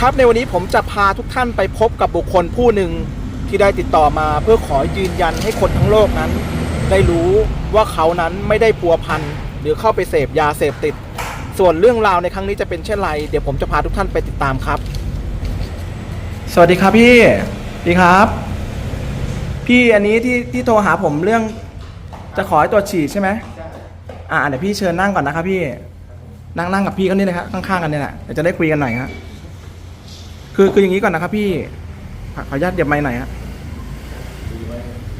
ครับในวันนี้ผมจะพาทุกท่านไปพบกับบุคคลผู้หนึ่งที่ได้ติดต่อมาเพื่อขอยืนยันให้คนทั้งโลกนั้น ได้รู้ว่าเขานั้นไม่ได้พัวพันหรือเข้าไปเสพยาเสพติด ส่วนเรื่องราวในครั้งนี้จะเป็นเช่นไร เดี๋ยวผมจะพาทุกท่านไปติดตามครับ สวัสดีครับพี่ดีครับ พี่อันนี้ที่ที่โทรหาผมเรื่องจะขอให้ตัวจฉีดใช่ไหมอ่าเดี๋ยวพี่เชิญนั่งก่อนนะครับพี่นั่งนั่งกับพี่ก็นี่เลยครับข้างๆกันเนี่ยแหละเดี๋ยวจะได้คุยกันหน่อยครับ คือคืออย่างนี้ก่อนนะครับพี่ขอขออนุญาตเดี๋ยวไม่หน่อยครับ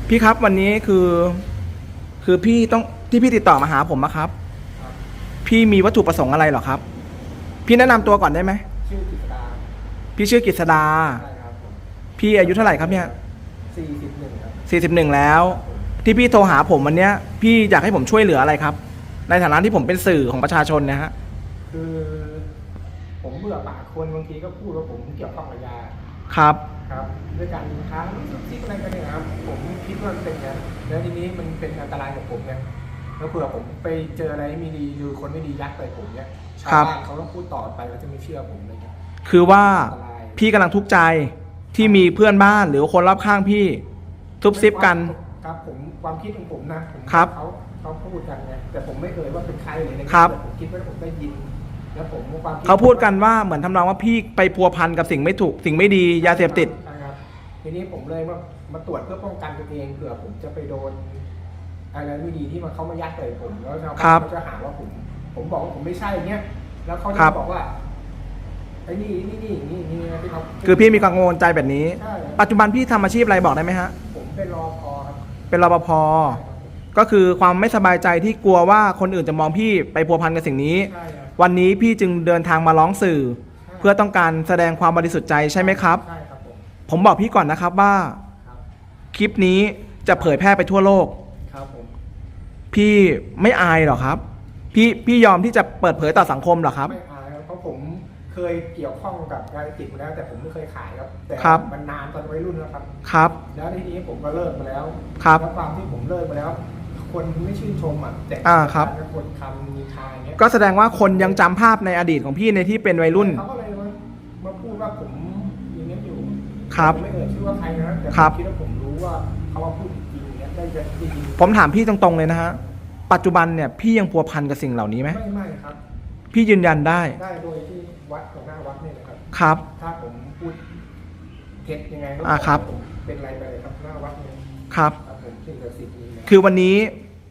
พี่ครับวันนี้คือ คือพี่ต้องที่พี่ติดต่อมาหาผมนะครับ พี่มีวัตถุประสงค์อะไรเหรอครับ พี่แนะนำตัวก่อนได้ไหมชื่อกิตดาพี่ชื่อกฤษดา ใช่ครับผมพี่อายุเท่าไหร่ครับเนี่ยสี่สิบหนึ่งครับสี่สิบหนึ่งแล้ว ที่พี่โทรหาผมวันเนี้ย พี่อยากให้ผมช่วยเหลืออะไรครับ ในฐานะที่ผมเป็นสื่อของประชาชนเนะฮะ คือผม เบื่อปากคนบางทีก็พูดว่าผมเกี่ยวข้องกับยาครับ ครับด้วยการค้างซุบซิบอะไรกันเนี่ยครับผมคิดว่ามันเป็นอย่างนั้นแล้วทีนี้มันเป็นอันตรายกับผมไงแล้วเผื่อผมไปเจออะไรไม่ดีหรือคนไม่ดียัดใส่ผมเนี่ยชาวครับบ้านเขาต้องพูดต่อไปเขาจะไม่เชื่อผมเลยครับคือว่าอันตรายพี่กำลังทุกข์ใจที่มีเพื่อนบ้านหรือคนรอบข้างพี่ ทุบซิบกัน ครับผมความคิดของผมนะผมครับเขาเขาพูดกันไงแต่ผมไม่เอ่ยว่าเป็นใครเลยนะครับ แต่ผมคิดว่าผมได้ยิน แล้วผมความคิดเขาพูดกันว่าเหมือนทำนองว่าพี่ไปพัวพันกับสิ่งไม่ถูก สิ่งไม่ดียาเสพติด ใช่ครับทีนี้ผมเลยมามาตรวจเพื่อป้องกันตัวเองเผื่อผมจะไปโดนอะไรไม่ดีที่มันเข้ามายัดใส่ผมแล้วชาวครับ้านบเขาจะหาว่าผมผมบอกว่าผมไม่ใช่เงี้ยแล้วเขาครัจะบบอกว่าไอ้นี่นี่นี่นี่นี่นะที่เขาคือพี่มีกังวลใจแบบนี้ ใช่ครับปัจจุบันพี่ทำอาชีพอะไรบอกได้ไหมฮะ ผมเป็นรอพอครับเป็นรปภ ก็คือความไม่สบายใจที่กลัวว่าคนอื่นจะมองพี่ไปพัวพันกับสิ่งนี้ ใช่ครับ วันนี้พี่จึงเดินทางมาร้องสื่อใช่เพื่อต้องการแสดงความบริสุทธิ์ใจใช่ไหมครับ ใช่ครับผมผมบอกพี่ก่อนนะครับว่า ครับคลิปนี้จะเผยแพร่ไปทั่วโลก ครับผมพี่ไม่อายหรอครับ พี่พี่ยอมที่จะเปิดเผยต่อสังคมเหรอครับ ไม่อายครับเพราะผมเคยเกี่ยวข้องกับยาเสพติดมาแล้วแต่ผมไม่เคยขายครับ แต่ครับ มันนานตอนวัยรุ่นแล้วครับ ครับ แล้วทีนี้ผมก็เลิกมาแล้วครับ แล้วความที่ผมเลิกมาแล้ว คนไม่ชื่นชมอะแต่อ่าครับ แล้วคนคำมีทางอย่างเงี้ยก็แสดงว่าคนยังจำภาพในอดีตของพี่ในที่เป็นวัยรุ่น เขาก็เลยมามาพูดว่าผมอย่างนี้ยอยู่ครับผมไม่เอ่ยชื่อว่าใครนะแต่ผครับมคิดว่าผมรู้ว่าเขาว่าพูดจริงอย่างเงี้ยได้จะได้ยินผมถามพี่ตรงๆเลยนะฮะ ปัจจุบันเนี่ยพี่ยังพัวพันกับสิ่งเหล่านี้ไหม ไม่ไม่ครับ พี่ยืนยันได้ ได้โดยที่วัดของหน้าวัดเนี่ยนะครับ ครับ ถ้าผมพูดเท็จยังไงก็อ่าครับ ผมเป็นไรไปเลยครับหน้าวัดเนี่ยครับ ครับผมสิ่งศักดิ์สิทธิ์นี้นะคือวันนี้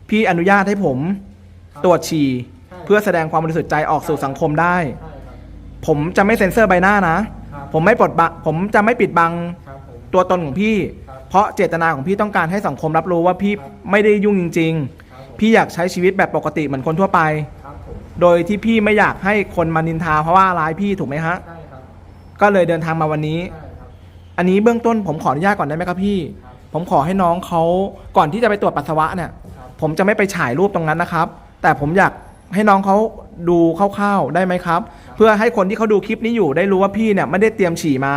พี่อนุญาตให้ผมครับตรวจฉี่ใช่เพื่อแสดงความบริสุทธิ์ใจออกสู่สังคมได้ ใช่ครับ ผมจะไม่เซ็นเซอร์ใบหน้านะ ครับผมไม่ปลดบังผมจะไม่ปิดบังครับผม ตัวตนของพี่ ครับเพราะเจตนาของพี่ต้องการให้สังคมรับรู้ว่าพี่ครับ ไม่ได้ยุ่งจริง ครับผมๆ พี่อยากใช้ชีวิตแบบปกติเหมือนคนทั่วไป ครับผมโดยที่พี่ไม่อยากให้คนมานินทาเพราะว่าร้ายพี่ถูกไหมฮะ ใช่ครับก็เลยเดินทางมาวันนี้ ใช่ครับ อันนี้เบื้องต้นผมขออนุญาตก่อนได้ไหมครับพี่ ครับ ผมขอให้น้องเขาก่อนที่จะไปตรวจปัสสาวะเนี่ยครับ ผมจะไม่ไปฉายรูปตรงนั้นนะครับ แต่ผมอยากให้น้องเขาดูคร่าวๆได้ไหมครับ เพื่อให้คนที่เขาดูคลิปนี้อยู่ได้รู้ว่าพี่เนี่ยไม่ได้เตรียมฉี่มา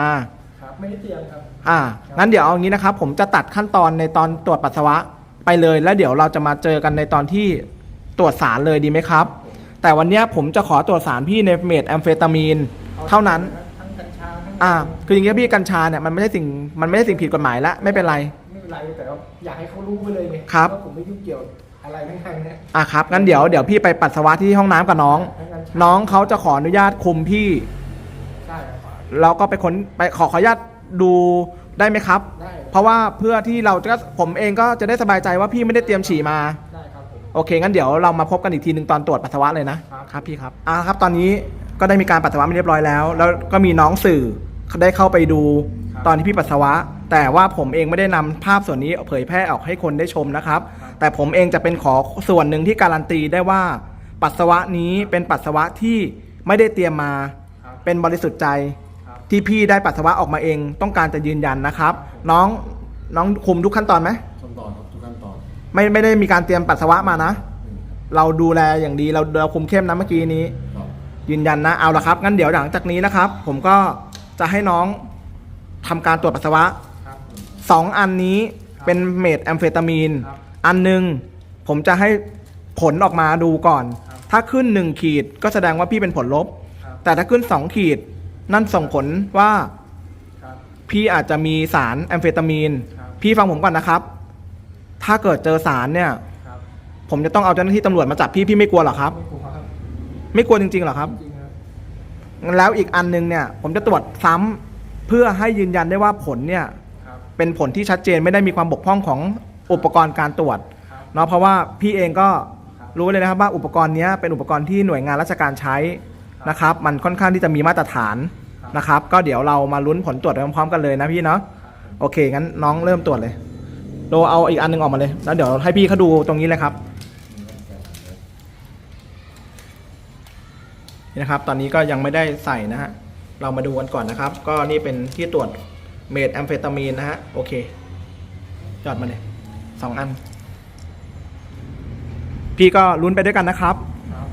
ครับไม่ได้เตรียมครับ อ่า งั้นเดี๋ยวเอางี้นะครับ ผมจะตัดขั้นตอนในตอนตรวจปัสสาวะไปเลย แล้วเดี๋ยวเราจะมาเจอกันในตอนที่ตรวจสารเลยดีไหมครับ แต่วันเนี้ยผมจะขอตรวจสารพี่ในเมทแอมเฟตามีนเท่านั้น ทั้งกัญชาทั้ง อ่า คืออย่างเงี้ยพี่กัญชาเนี่ยมันไม่ใช่สิ่งมันไม่ใช่สิ่งผิดกฎหมายแล้วไม่เป็นไรไม่ เป็นไรแต่ว่าอยากให้เขารู้ไปเลยไงครับ ว่าผมไม่ยุ่งเกี่ยวอะไรทั้งนั้นเนี่ยอะครับงั้นเดี๋ยวเดี๋ยวพี่ไปปัสสาวะที่ห้องน้ำกับน้อง ทั้งกัญชาน้องเขาจะขออนุญาตคุมพี่ ใช่ครับแล้วก็ไปค้นไปขอขออนุญาตดูได้ไหมครับ ได้เพราะว่าเพื่อที่เราจะผมเองก็จะได้สบายใจว่าพี่ไม่ได้เตรียมฉี่มา ได้ครับผม โอเคงั้นเดี๋ยวเรามาพบกันอีกทีหนึ่งตอนตรวจปัสสาวะเลยนะครับ ครับพี่ครับอ่าครับ ตอนนี้ก็ได้มีการปัสสาวะมาเรียบร้อยแล้ว แล้วก็มีน้องสื่อได้เข้าไปดูตอนที่พี่ปัสสาวะ แต่ว่าผมเองไม่ได้นำภาพส่วนนี้เผยแพร่ออกให้คนได้ชมนะครับ แต่ผมเองจะเป็นขอส่วนหนึ่งที่การันตีได้ว่า ปัสสาวะนี้เป็นปัสสาวะที่ไม่ได้เตรียมมาครับเป็นบริสุทธิ์ใจครับที่พี่ได้ปัสสาวะออกมาเองต้องการจะยืนยันนะครับ น้องน้องคุมทุกขั้นตอนไหมขั้นตอนครับทุกขั้นตอนไม่ไม่ได้มีการเตรียมปัสสาวะมานะ อืมเราดูแลอย่างดีเราเราคุมเข้มนะเมื่อกี้นี้ ครับยืนยันนะเอาละครับงั้นเดี๋ยวหลังจากนี้นะครับ ผมก็จะให้น้องทำการตรวจปัสสาวะครับ สองอันนี้เป็นเมทแอมเฟตามีน ครับอันหนึ่งผมจะให้ผลออกมาดูก่อน ครับ ถ้าขึ้น 1 ขีดก็แสดงว่าพี่เป็นผลลบ ครับแต่ถ้าขึ้น 2 ขีด นั่นส่งผลว่าครับพี่อาจจะมีสารแอมเฟตามีน ครับพี่ฟังผมก่อนนะครับ ถ้าเกิดเจอสารเนี่ย ครับผมจะต้องเอาเจ้าหน้าที่ตำรวจมาจับพี่พี่ไม่กลัวเหรอครับ ไม่กลัวครับไม่กลัวจริงๆเหรอครับ จริงครับแล้วอีกอันนึงเนี่ย ผมจะตรวจซ้ำเพื่อให้ยืนยันได้ว่าผลเนี่ยครับ เป็นผลที่ชัดเจนไม่ได้มีความบกพร่องของอุปกรณ์การตรวจครับเนาะเพราะว่าพี่เองก็ครับรู้เลยนะครับว่าอุปกรณ์เนี้ยเป็นอุปกรณ์ที่หน่วยงานราชการใช้นะครับ มันค่อนข้างที่จะมีมาตรฐานนะครับ ก็เดี๋ยวเรามาลุ้นผลตรวจไปพร้อมๆกันเลยนะพี่เนาะโอเคงั้นน้องเริ่มตรวจเลยโดเอาอีกอันหนึงออกมาเลยแล้วเดี๋ยวให้พี่เขาดูตรงนี้เลยครับนี่นะครับ ตอนนี้ก็ยังไม่ได้ใส่นะฮะเรามาดูกันก่อนนะครับ ก็นี่เป็นที่ตรวจ เมทแอมเฟตามีนนะฮะ โอเคจอดมาเลยสองอัน พี่ก็ลุ้นไปด้วยกันนะครับครับ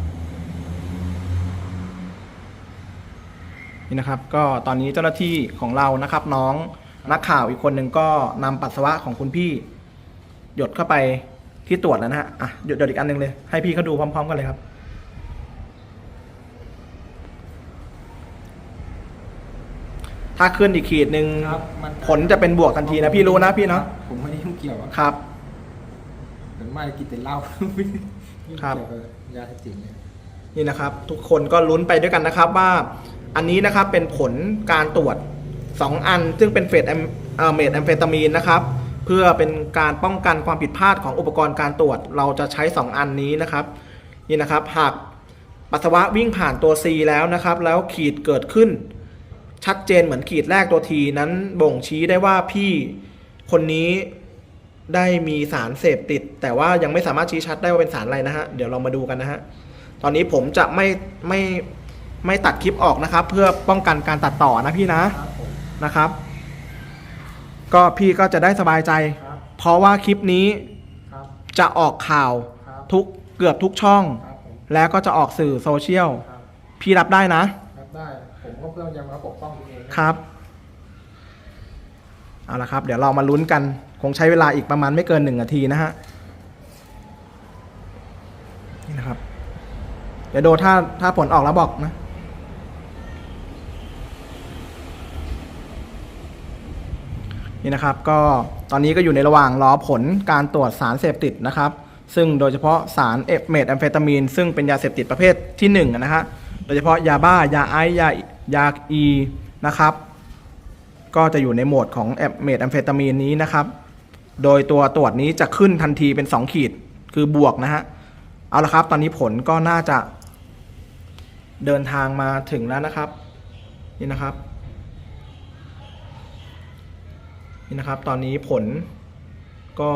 นี่นะครับ ก็ตอนนี้เจ้าหน้าที่ของเรานะครับ น้องนักข่าวอีกคนหนึ่งก็นำปัสสาวะของคุณพี่ หยดเข้าไปที่ตรวจแล้วนะฮะ อะหยดหยดอีกอันหนึ่งเลย ให้พี่เขาดูพร้อม ๆ กันเลยครับ ถ้าขึ้นอีกขีดหนึ่งครับมันผลจะเป็นบวกทันทีนะพี่รู้นะพี่เนาะผมไม่ได้ยุ่งเกี่ยวอะครับเหมือนไม่กินแต่เหล้าไม่ได้ยุ่งครับ เกี่ยวกับยาเสพติดเนี่ย นี่นะครับ ทุกคนก็ลุ้นไปด้วยกันนะครับว่า อันนี้นะครับเป็นผลการตรวจ 2 อัน ซึ่งเป็นเฟสแอมเอ่อเมทแอมเฟตามีนนะครับ เพื่อเป็นการป้องกันความผิดพลาดของอุปกรณ์การตรวจ เราจะใช้ 2 อันนี้นะครับ นี่นะครับ หากปัสสาวะวิ่งผ่านตัว C แล้วนะครับ แล้วขีดเกิดขึ้น ชัดเจนเหมือนขีดแรกตัวทีนั้นบ่งชี้ได้ว่าพี่คนนี้ได้มีสารเสพติด แต่ว่ายังไม่สามารถชี้ชัดได้ว่าเป็นสารอะไรนะฮะ เดี๋ยวเรามาดูกันนะฮะ ตอนนี้ผมจะไม่ไม่ไม่ตัดคลิปออกนะครับ เพื่อป้องกันการตัดต่อนะพี่นะนะครับ ก็พี่ก็จะได้สบายใจ เพราะว่าคลิปนี้จะออกข่าวทุกเกือบทุกช่อง แล้วก็จะออกสื่อโซเชียลพี่รับได้นะรับได้ ผมก็เพื่อยังมาปกป้องตัวเองครับเอาละครับ เดี๋ยวเรามาลุ้นกัน คงใช้เวลาอีกประมาณไม่เกินหนึ่งนาทีนะฮะนี่นะครับ เดี๋ยวโดถ้าถ้าผลออกแล้วบอกนะนี่นะครับก็ตอนนี้ก็อยู่ในระหว่างรอผลการตรวจสารเสพติดนะครับ ซึ่งโดยเฉพาะสารเอฟเมทแอมเฟตามีนซึ่งเป็นยาเสพติดประเภทที่1นงนะฮะโดยเฉพาะยาบ้ายาไอซ์ยา ยาอีนะครับ ก็จะอยู่ในโหมดของแอมเมทแอมเฟตามีนนี้นะครับ โดยตัวตรวจนี้จะขึ้นทันทีเป็น 2 ขีดคือบวกนะฮะ เอาละครับตอนนี้ผลก็น่าจะเดินทางมาถึงแล้วนะครับ นี่นะครับ นี่นะครับตอนนี้ผลก็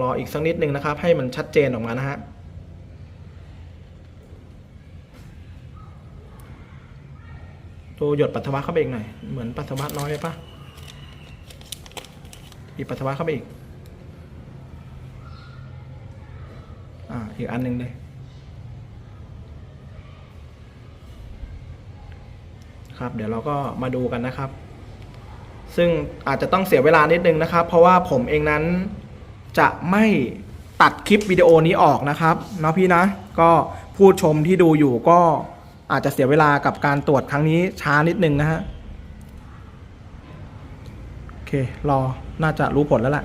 รออีกสักนิดนึงนะครับ ให้มันชัดเจนออกมานะฮะ ตัวหยดปัสสาวะเข้าไปอีกหน่อย เหมือนปัสสาวะน้อยไปปะอีกปัสสาวะเข้าไปอีก อ่า อีกอันหนึ่งเลย ครับ เดี๋ยวเราก็มาดูกันนะครับ ซึ่งอาจจะต้องเสียเวลานิดนึงนะครับ เพราะว่าผมเองนั้นจะไม่ตัดคลิปวิดีโอนี้ออกนะครับเนาะพี่นะ ก็ผู้ชมที่ดูอยู่ก็ อาจจะเสียเวลากับการตรวจครั้งนี้ช้านิดนึงนะฮะ โอเค รอ น่าจะรู้ผลแล้วแหละ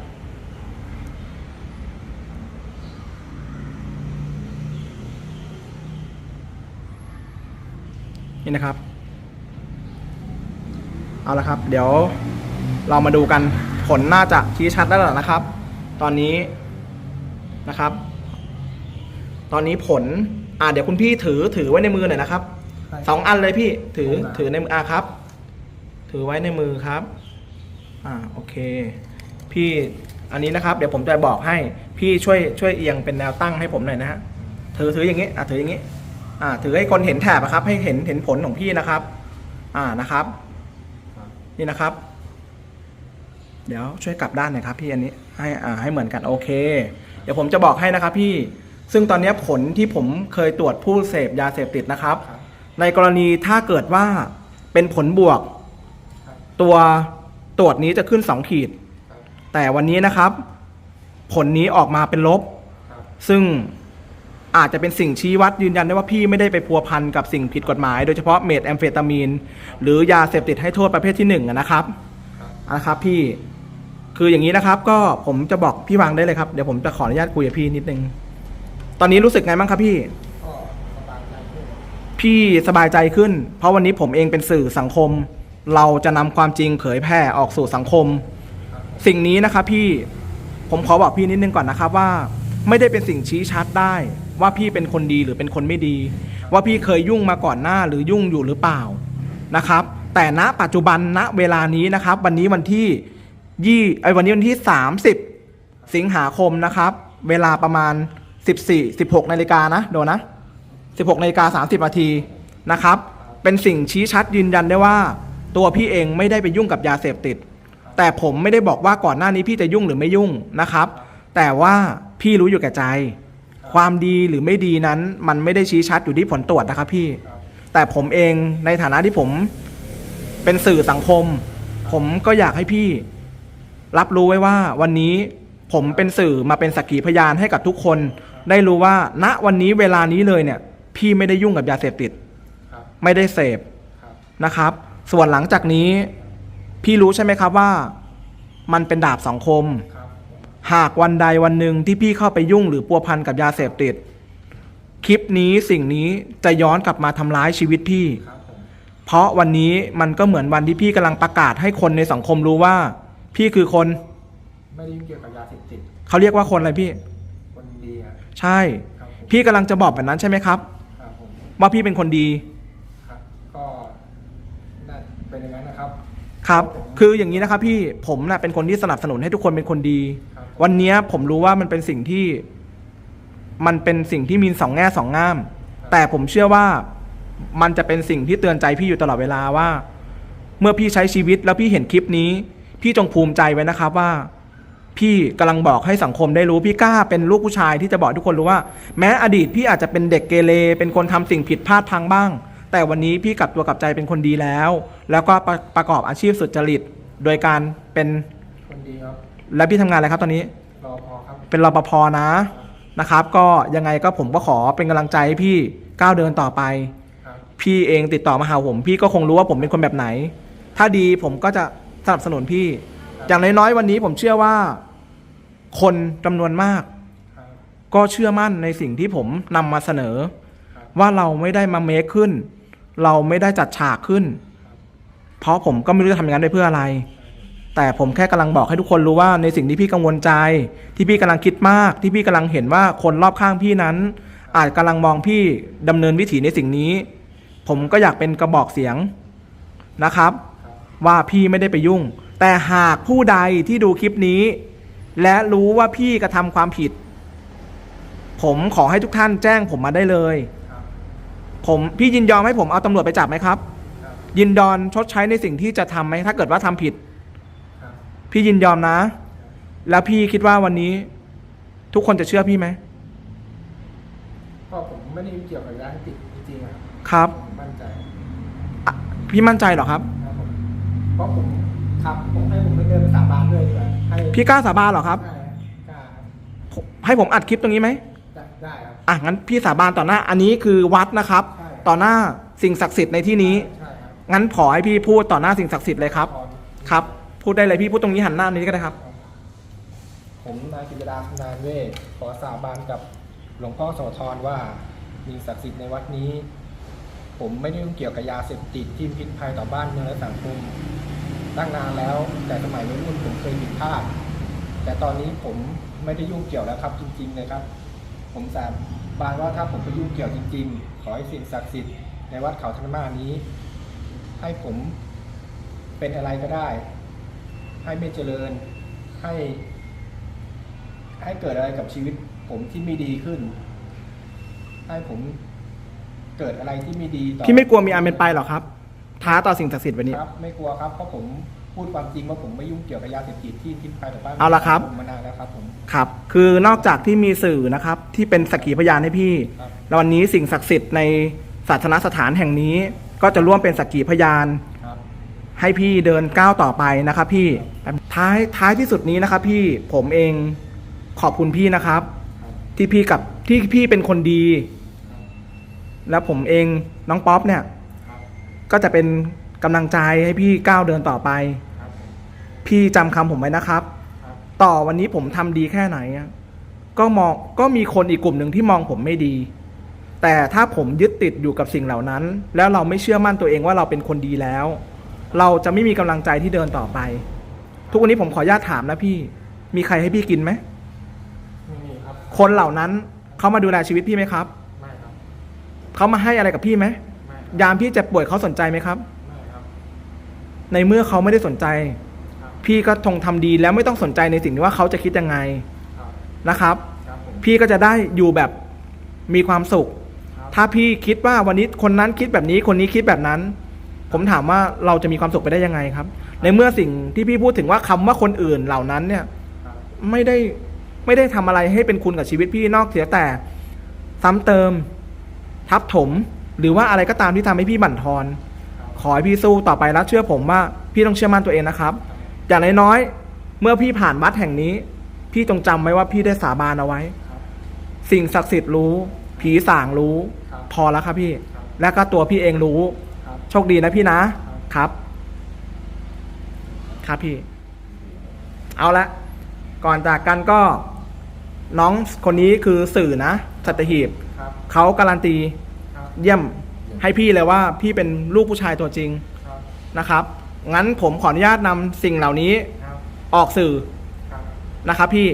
นี่นะครับ เอาละครับ เดี๋ยวเรามาดูกันผลน่าจะชี้ชัดแล้วล่ะนะครับ ตอนนี้นะครับ ตอนนี้ผล อ่าเดี๋ยวคุณพี่ถือถือไว้ในมือหน่อยนะครับ สองอันเลยพี่ถือผมนะถือในมืออ่าครับ ถือไว้ในมือครับ อ่าโอเค พี่อันนี้นะครับ เดี๋ยวผมจะบอกให้พี่ช่วยช่วยเอียงเป็นแนวตั้งให้ผมหน่อยนะฮะถือถืออย่างนี้อ่าถืออย่างนี้ อ่า ถือให้คนเห็นแถบอะครับ ให้เห็นเห็นผลของพี่นะครับ อ่านะครับครับ นี่นะครับ เดี๋ยวช่วยกลับด้านหน่อยครับ พี่อันนี้ให้อ่าให้เหมือนกันโอเค เดี๋ยวผมจะบอกให้นะครับ พี่ซึ่งตอนนี้ผลที่ผมเคยตรวจผู้เสพยาเสพติดนะครับครับ ในกรณีถ้าเกิดว่าเป็นผลบวก ตัวตรวจนี้จะขึ้น 2 ขีด แต่วันนี้นะครับ ผลนี้ออกมาเป็นลบ ซึ่งอาจจะเป็นสิ่งชี้วัดยืนยันได้ว่าพี่ไม่ได้ไปพัวพันกับสิ่งผิดกฎหมาย โดยเฉพาะเมทแอมเฟตามีน หรือยาเสพติดให้โทษประเภทที่หนึ่งอะนะครับครับนะครับพี่คืออย่างนี้นะครับก็ผมจะบอกพี่วางได้เลยครับ เดี๋ยวผมจะขออนุญาตคุยกับพี่นิดนึง ตอนนี้รู้สึกไงบ้างครับพี่ ก็สบายใจขึ้น พี่สบายใจขึ้น เพราะวันนี้ผมเองเป็นสื่อสังคม เราจะนำความจริงเผยแพร่ออกสู่สังคม สิ่งนี้นะครับพี่ผมขอบอกพี่นิดนึงก่อนนะครับว่า ไม่ได้เป็นสิ่งชี้ชัดได้ว่าพี่เป็นคนดีหรือเป็นคนไม่ดี ว่าพี่เคยยุ่งมาก่อนหน้าหรือยุ่งอยู่หรือเปล่านะครับ แต่ณปัจจุบันณเวลานี้นะครับ วันนี้วันที่ยี่ไอ้วันนี้วันที่ 30 สิงหาคมนะครับ เวลาประมาณ 14 16นาฬิกานะโดนนะ 16นาฬิกา30นาทีนะครับ เป็นสิ่งชี้ชัดยืนยันได้ว่า ตัวพี่เองไม่ได้ไปยุ่งกับยาเสพติด แต่ผมไม่ได้บอกว่าก่อนหน้านี้พี่จะยุ่งหรือไม่ยุ่งนะครับ แต่ว่าพี่รู้อยู่แก่ใจ ความดีหรือไม่ดีนั้น มันไม่ได้ชี้ชัดอยู่ที่ผลตรวจนะครับพี่ แต่ผมเองในฐานะที่ผมเป็นสื่อสังคม ผมก็อยากให้พี่ รับรู้ไว้ว่าวันนี้ผมเป็นสื่อมาเป็นสักขีพยานให้กับทุกคน ได้รู้ว่าณวันนี้เวลานี้เลยเนี่ย พี่ไม่ได้ยุ่งกับยาเสพติด ครับ ไม่ได้เสพครับ นะครับ ส่วนหลังจากนี้ พี่รู้ใช่ไหมครับว่า มันเป็นดาบสองคม ครับ หากวันใดวันหนึ่งที่พี่เข้าไปยุ่งหรือปัวพันกับยาเสพติด คลิปนี้สิ่งนี้จะย้อนกลับมาทำร้ายชีวิตพี่ ครับผม เพราะวันนี้มันก็เหมือนวันที่พี่กำลังประกาศให้คนในสังคมรู้ว่า พี่คือคนไม่ได้ยุ่งเกี่ยวกับยาเสพติดเขาเรียกว่าคนอะไรพี่ คนดีอะใช่ ครับผมพี่กำลังจะบอกแบบนั้นใช่ไหมครับครับผม ว่าพี่เป็นคนดี ครับก็น่าเป็นอย่างนั้นนะครับ ครับผมคืออย่างนี้นะครับพี่ผมน่ะเป็นคนที่สนับสนุนให้ทุกคนเป็นคนดี ครับ วันเนี้ยผมรู้ว่ามันเป็นสิ่งที่ มันเป็นสิ่งที่มีสองแง่สองง่าม แต่ผมเชื่อว่ามันจะเป็นสิ่งที่เตือนใจพี่อยู่ตลอดเวลาว่า เมื่อพี่ใช้ชีวิตแล้วพี่เห็นคลิปนี้ พี่จงภูมิใจไว้นะครับว่า พี่กำลังบอกให้สังคมได้รู้พี่กล้าเป็นลูกผู้ชายที่จะบอกทุกคนรู้ว่า แม้อดีตพี่อาจจะเป็นเด็กเกเรเป็นคนทำสิ่งผิดพลาดพลังบ้าง แต่วันนี้พี่กลับตัวกลับใจเป็นคนดีแล้ว แล้วก็ประประกอบอาชีพสุจริต โดยการเป็นคนดีครับและพี่ทำงานอะไรครับตอนนี้รอพอครับเป็นรปภนะนะครับ ก็ยังไงก็ผมก็ขอเป็นกำลังใจให้พี่ก้าวเดินต่อไปครับพี่เองติดต่อมาหาผม พี่ก็คงรู้ว่าผมเป็นคนแบบไหน ถ้าดีผมก็จะสนับสนุนพี่ อย่างน้อยๆวันนี้ผมเชื่อว่า คนจำนวนมากครับก็เชื่อมั่นในสิ่งที่ผมนำมาเสนอครับว่าเราไม่ได้มาเมคขึ้น เราไม่ได้จัดฉากขึ้น เพราะผมก็ไม่รู้จะทำอย่างนั้นไปเพื่ออะไร แต่ผมแค่กำลังบอกให้ทุกคนรู้ว่าในสิ่งที่พี่กังวลใจ ที่พี่กำลังคิดมาก ที่พี่กำลังเห็นว่าคนรอบข้างพี่นั้น อาจกำลังมองพี่ดำเนินวิถีในสิ่งนี้ ผมก็อยากเป็นกระบอกเสียงนะครับครับว่าพี่ไม่ได้ไปยุ่ง แต่หากผู้ใดที่ดูคลิปนี้ และรู้ว่าพี่กระทำความผิด ผมขอให้ทุกท่านแจ้งผมมาได้เลย ครับ ผมพี่ยินยอมให้ผมเอาตำรวจไปจับไหมครับ ครับ ยินดอนชดใช้ในสิ่งที่จะทำไหมถ้าเกิดว่าทำผิด ครับ พี่ยินยอมนะ แล้วพี่คิดว่าวันนี้ ทุกคนจะเชื่อพี่ไหมก็ผมไม่ได้ยุ่งเกี่ยวกับยาเสพติดจริงๆอะครับครับ ผมมั่นใจอะพี่มั่นใจเหรอครับ ครับผมเพราะผม ครับผมให้ผมไปเดินสาบานด้วยดีกว่าให้พี่กล้าสาบานเหรอครับ ได้กล้าครับผมให้ผมอัดคลิปตรงนี้ไหมได้ได้ครับ อะงั้นพี่สาบานต่อหน้า อันนี้คือวัดนะครับ ใช่ ต่อหน้าสิ่งศักดิ์สิทธิ์ในที่นี้ ใช่ครับงั้นขอให้พี่พูดต่อหน้าสิ่งศักดิ์สิทธิ์เลยครับพอครับ พูดได้เลยพี่พูดตรงนี้หันหน้านี้ก็ได้ครับ ผมนายกิจดาชำนานเวทขอสาบานกับหลวงพ่อโสธรว่ามีศักดิ์สิทธิ์ในวัดนี้ ผมไม่ได้ยุ่งเกี่ยวกับยาเสพติดที่พิษภัยต่อบ้านเมืองและสังคมตั้งนานแล้ว แต่สมัยวัยรุ่นผมเคยผิดพลาดแต่ตอนนี้ผมไม่ได้ยุ่งเกี่ยวแล้วครับจริงๆเลยครับ ผมสาบานว่าถ้าผมไปยุ่งเกี่ยวจริง ๆ ขอให้สิ่งศักดิ์สิทธิ์ในวัดเขาธรรมานี้ ให้ผมเป็นอะไรก็ได้ ให้ไม่เจริญให้ ให้เกิดอะไรกับชีวิต ผมที่ไม่ดีขึ้น ให้ผม เกิดอะไรที่ไม่ดีต่อพี่ไม่กลัวมีอันเป็นไปหรอครับ ท้าต่อสิ่งศักดิ์สิทธิ์วันนี้ ครับ ไม่กลัวครับเพราะผมพูดความจริงว่าผมไม่ยุ่งเกี่ยวกับยาเสพติดที่พิษภัยต่อบ้านเอาละครับ ผมมานานแล้วครับผม ครับ คือนอกจากที่มีสื่อนะครับ ที่เป็นสักขีพยานให้พี่ ครับ แล้ววันนี้สิ่งศักดิ์สิทธิ์ในศาสนสถานแห่งนี้ ก็จะร่วมเป็นสักขีพยาน ครับ ให้พี่เดินก้าวต่อไปนะครับพี่ท้ายท้ายที่สุดนี้นะครับพี่ผมเองขอบคุณพี่นะครับครับที่พี่กลับที่พี่เป็นคนดี แล้วผมเองน้องป๊อปเนี่ยครับก็จะเป็นกำลังใจให้พี่ก้าวเดินต่อไปครับพี่จำคำผมไว้นะครับครับ ต่อวันนี้ผมทำดีแค่ไหนอะก็มองก็มีคนอีกกลุ่มหนึ่งที่มองผมไม่ดี แต่ถ้าผมยึดติดอยู่กับสิ่งเหล่านั้น แล้วเราไม่เชื่อมั่นตัวเองว่าเราเป็นคนดีแล้ว เราจะไม่มีกำลังใจที่เดินต่อไป ทุกวันนี้ผมขออนุญาตถามนะพี่ มีใครให้พี่กินไหมไม่มีครับคนเหล่านั้นเขามาดูแลชีวิตพี่ไหมครับไม่ครับ เขามาให้อะไรกับพี่ไหมไม่ยามพี่เจ็บป่วยเขาสนใจไหมครับไม่ครับในเมื่อเขาไม่ได้สนใจครับพี่ก็ทงทำดีแล้วไม่ต้องสนใจในสิ่งที่ว่าเขาจะคิดยังไงครับนะครับครับผมพี่ก็จะได้อยู่แบบมีความสุขครับถ้าพี่คิดว่าวันนี้คนนั้นคิดแบบนี้คนนี้คิดแบบนั้น ผมถามว่าเราจะมีความสุขไปได้ยังไงครับ ในเมื่อสิ่งที่พี่พูดถึงว่าคำว่าคนอื่นเหล่านั้นเนี่ยครับไม่ได้ไม่ได้ทำอะไรให้เป็นคุณกับชีวิตพี่นอกเสียแต่ซ้ำเติม ทับถม หรือว่าอะไรก็ตามที่ทำให้พี่บั่นทอนครับขอให้พี่สู้ต่อไปแล้วเชื่อผมว่าพี่ต้องเชื่อมั่นตัวเองนะครับ อย่างน้อยๆเมื่อพี่ผ่านวัดแห่งนี้ พี่จงจำไว้ว่าพี่ได้สาบานเอาไว้ครับสิ่งศักดิ์สิทธิ์รู้ ผีสางรู้ครับพอแล้วครับพี่ครับและก็ตัวพี่เองรู้ครับโชคดีนะพี่นะครับครับ ครับพี่ เอาละก่อนจากกันก็น้องคนนี้คือสื่อนะสัตหีบ ครับเขาการันตีครับเยี่ยมให้พี่เลยว่าพี่เป็นลูกผู้ชายตัวจริงครับนะครับ งั้นผมขออนุญาตนำสิ่งเหล่านี้ครับออกสื่อครับ นะครับพี่